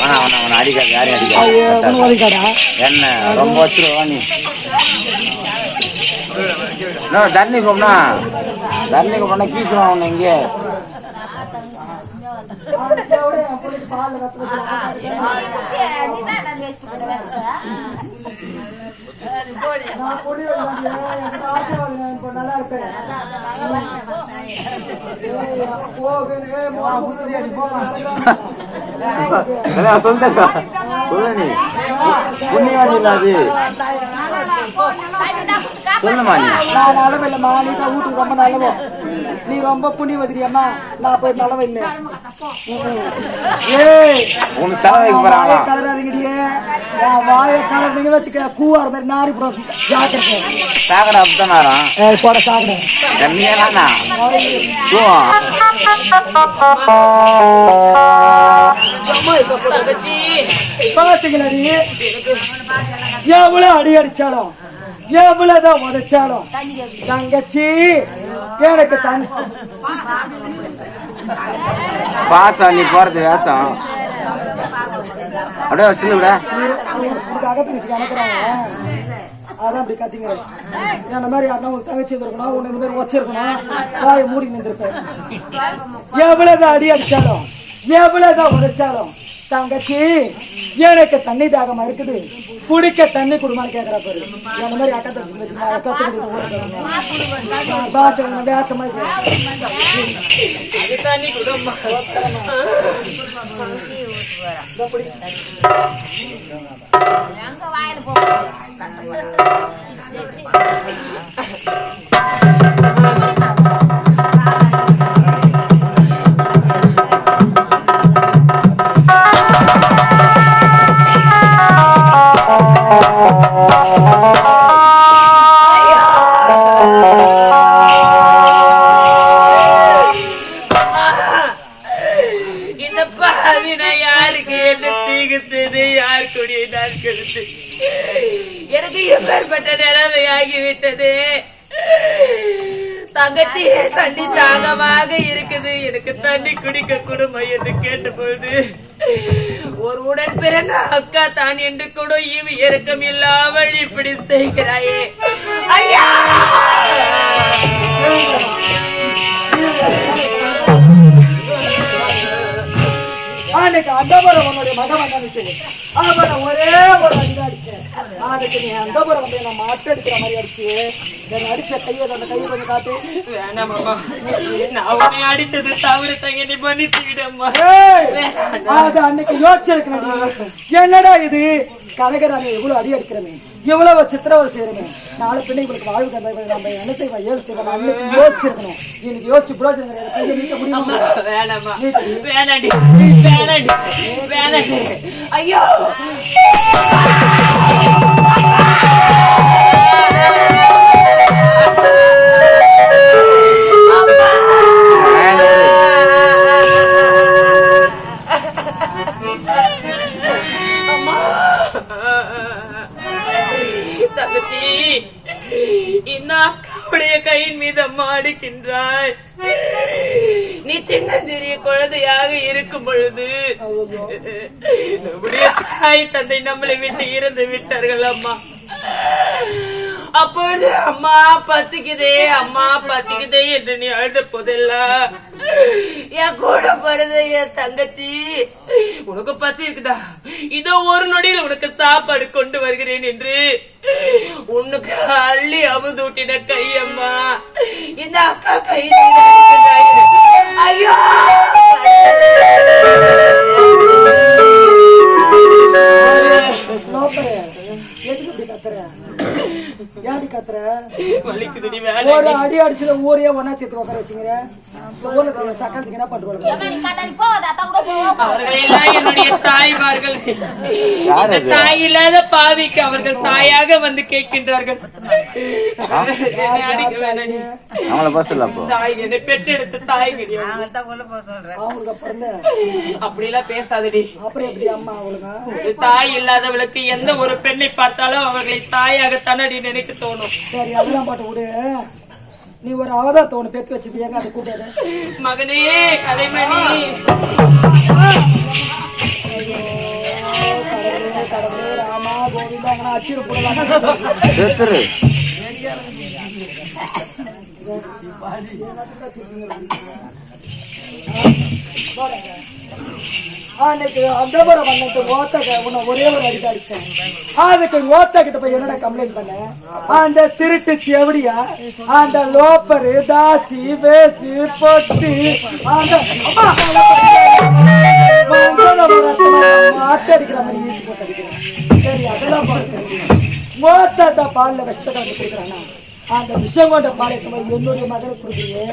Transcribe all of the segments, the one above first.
வேணா வேணா வேணா அடிக்காது யாரையும் அடிக்காது என்ன ரொம்ப வச்சிருவா நீ தண்ணி கூப்பினா தண்ணி கூப்பினா கீசுவான் உன்னை இங்கே நல்லா இருப்பேன். சொல்லுங்க சொல்லு நீ புண்ணியவாணி இல்ல அது. சொல்லுமா நீ? நான் நல்லவ இல்லம்மா. நீ தான் வீட்டுக்கு ரொம்ப நல்லவோ நீ ரொம்ப புண்ணியவதிரியம்மா நான் போய் நல்லவ இல்லை. ஏய் உனக்கு செலவைக்கு போறாங்களா? கலராதீங்கடியே வாயை கலர்னீங்க வச்சுக்க கூவார மாதிரி நாரி போடும் ஜாக்கிரதை. சாக்கடை அப்படித்தான் நேரம் ஏய் போட சாக்கடை. தண்ணியா நானா தங்கச்சி பாத்தீங்களடி எவ்வளவு அடி அடிச்சாலும் எவ்வளவுதான் உதைச்சாலும் தங்கச்சி எனக்கு தண்ணி பாசம் நீ போறது வேஷம். அப்படியே வச்சு விட. அதான் அப்படி கத்திங்கிறேன் என்ன மாதிரி யாருன்னா உனக்கு தங்கச்சி இருக்கணும் உன்னை இந்த மாதிரி வச்சிருக்கணும் வாயை மூடி நின்றுருப்பேன். எவ்வளவுதான் அடி அடிச்சாலும் எவ்வளவுதான் உதைச்சாலும் தங்கச்சி எனக்கு தண்ணி தாகமா இருக்குது. குடிக்க தண்ணி குடுமான்னு கேக்குறா பாரு. என்ன மாதிரி அக்கா தங்கச்சி பாசம் பேசமா அது தண்ணி குடும்பம் இந்த தங்கச்சி தண்ணி தாகமாக இருக்குது. எனக்கு தண்ணி குடிக்க கொடுமை என்று கேட்டபொழுது ஒரு உடன் பிறந்த அக்கா தான் என்று கூட இவ் இறக்கம் இல்லாமல் இப்படி செய்கிறாயே. ஐயா! அன்னைக்கு அந்தபுரம் உன்னுடைய மகன் வந்தானுச்சு அவனை ஒரே ஒரு அடி அடிச்சேன் அதுக்கு நீ அந்தபுரம் வந்து என்ன மாட்டடிக்கிற மாதிரி அடிச்சு என்ன அடிச்ச கையை அந்த கையை கொஞ்சம் காட்டு. வேணாம் நான் உன்னை அடித்தது தவறு தங்க. நீ மன்னித்து விடம்மா அது அன்னைக்கு யோசிச்சிருக்கணும் என்னடா இது? கனகராணி எவ்வளவு அடி அடிக்கிறமே? எவ்வளவு சித்திரவதை செய்யறமே? நாளை பின்ன இவளுக்கு வாழ்வு தந்த நம்ம என்ன செய்வோம்? ஏது செய்வோம்? அன்னைக்கு யோசிச்சிருக்கணும். இன்னைக்கு யோசிச்சு புரோஜனம் கிடையாது ஐயோ. இந்த அக்காவுடைய கையின் மீது மாடுகின்றாய் நீ சின்ன சிறிய குழந்தையாக இருக்கும் பொழுது நம்முடைய தாய் தந்தை நம்மளை விட்டு இறந்து விட்டார்கள் அம்மா. அப்பொழுது அம்மா பசிக்குதே அம்மா பசிக்குதே என்று நீ அழுத போதெல்லாம் என் கூட பிறந்த என் தங்கச்சி உனக்கு பசி இருக்குதா? இதோ ஒரு நொடியில் உனக்கு சாப்பாடு கொண்டு வருகிறேன் என்று உனக்கு அள்ளி அமுதூட்டின கையம்மா. இந்த அக்கா கை ஐயோ! எதுக்கு இப்படி கத்துற ஏன்டி கத்துற வலிக்குதுடி வேலை ஒரு அடி அடிச்சத ஊரே ஒன்னா சேர்த்து உட்கார வச்சுங்கிற ஊர்ல இருக்கிற சக்கரத்துக்கு என்ன பண்ணுவாங்க என்னுடைய தாய்மார்கள்? தாய் இல்லாத பாவிக்கு அவர்கள் தாயாக வந்து கேட்கின்றார்கள். அவங்கள பஸ் இல்ல அப்போ. தாய் என்னை பெற்றெடுத்த தாய் கிடையாது அவங்களுக்கு பிறந்த அப்படி எல்லாம் பேசாதடி. அப்புறம் எப்படி அம்மா அவளுங்க? ஒரு தாய் இல்லாதவளுக்கு எந்த ஒரு பெண்ணை பார்த்தாலும் அவர்களை தாயாக தன்னடி நினைக்க தோணும். சரி அதெல்லாம் பாட்டு விடு. நீ ஒரு அவதாரத்தை ஒண்ணு பெத்து வச்சது ஏங்க அதை கூட்டாது மகனே கலைமணி. கடவுளே ராமா கோவிந்தா அச்சிடு போடலாம் செத்துரு அன்னைக்கு அந்தபுரம் அன்னைக்கு ஓத்த உன்னை ஒரே ஒரு அடிக்க அடிச்சேன் அதுக்கு ஓத்த கிட்ட போய் என்னடா கம்ப்ளைண்ட் பண்ண அந்த திருட்டு தேவடியா அந்த லோப்பரு தாசி வேசி பொட்டு அந்த அம்மா! மங்கள ஒரு ரத்தமா மாட்டு அடிக்கிற மாதிரி இழுத்து போட்டு அடிக்கிறேன் சரி அதெல்லாம் பார்க்க மோத்த பால்ல விஷத்தை வந்து கொடுக்குறானா அந்த விஷம் கொண்ட பாலை என்னுடைய மகனுக்கு கொடுக்குறியே?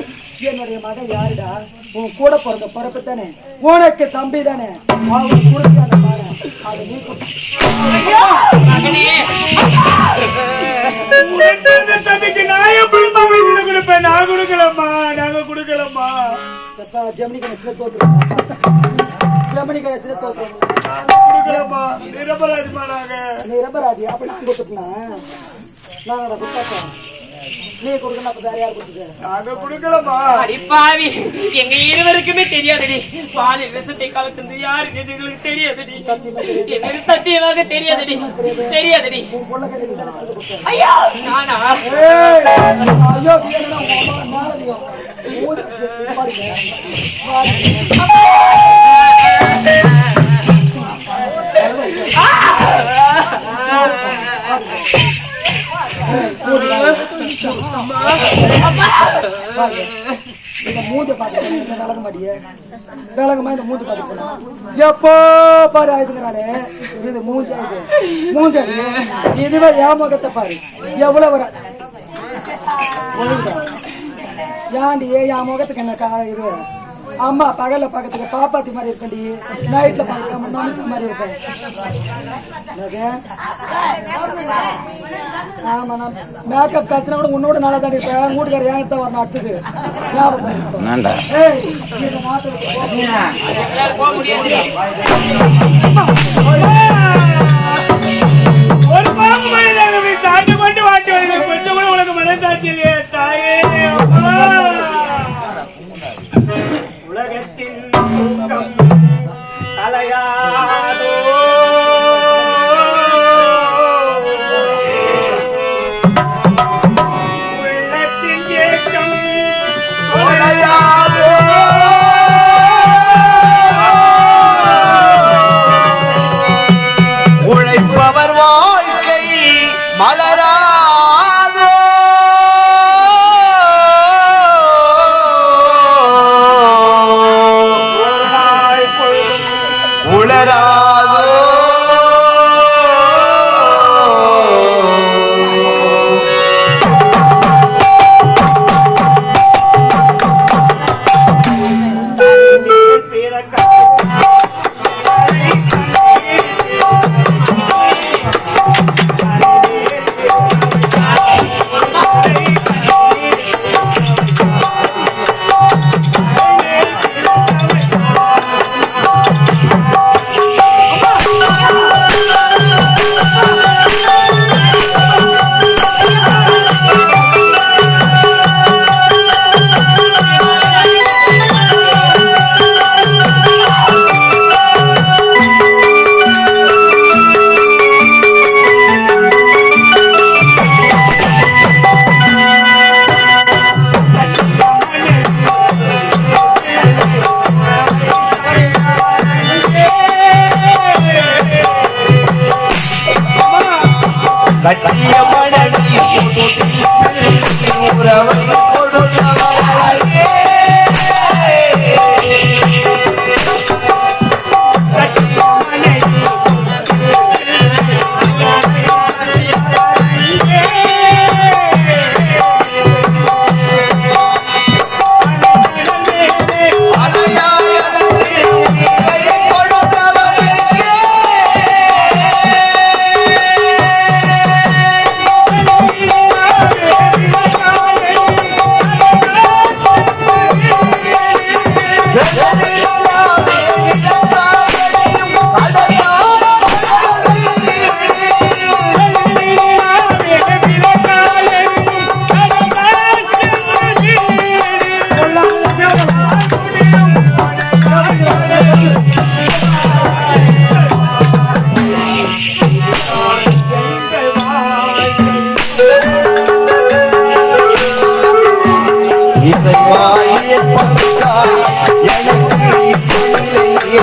என்னுடைய மகன் யாருடா? உன் கூட பிறந்த பிறப்பு தானே? உனக்கு தம்பி தானே? அவன் கொடுத்து அந்த பாரு. அதை நீ கொடு. மகனே. தம்பிக்கு நான் எப்படி மகிழ்ச்சி கொடுப்பேன்? நான் கொடுக்கலம்மா நாங்க கொடுக்கலம்மா. ஜெமினி கணேசில தோத்துருக்கேன் ஜெமினி கணேசில தோத்துருக்கேன் கொடுக்கலம்மா. நிரபராஜமா நாங்க. நீ ரப்பராதி அப்ப நான் கொடுத்துட்டேன்? நான் அதை கொடுத்தேன் நீ கொடுக்கணும் அப்ப வேற யார் கொடுத்தது நாங்க கொடுக்கலம்மா. அடி பாவி எங்க இருவருக்குமே தெரியாதுடி. பாலில் விஷத்தை கலக்குந்து யாருக்கு எங்களுக்கு தெரியாதுடி. எங்களுக்கு சத்தியமாக தெரியாதுடி. தெரியாதுடி. ஐயா! நானா? ஐயோ, இந்த மூஞ்ச பாத்துட்டு என்ன விளங்க மாட்டியே விளங்கமா இந்த மூஞ்ச பாத்துட்டு எப்போ பாரு ஆயுதுங்கிறானே இது மூஞ்ச இது மூஞ்ச இது. இதுவே என் பாரு எவ்வளவு வர ஒழுங்கா. ஏன்டி என் முகத்துக்கு என்ன கா இது அம்மா பகல்ல பக்கத்துக்கு பாப்பாத்தி மாதிரி இருக்கண்டி. நைட்ல பார்க்க நமக்கு மாதிரி இருப்பேன்? ஆமா நான் மேக்கப் காய்ச்சினா கூட உன்னோட நல்லா தான் இருப்பேன் வீட்டுக்கார ஏன் தான் வரணும் அடுத்தது. ஒரு பாம்பு மனிதங்க நீ சாட்டு கொண்டு வாட்டி வருது கொஞ்சம் கூட உனக்கு மனசாட்சி இல்லையே தாயே. জীবন எனக்கு இப்ப நிலையே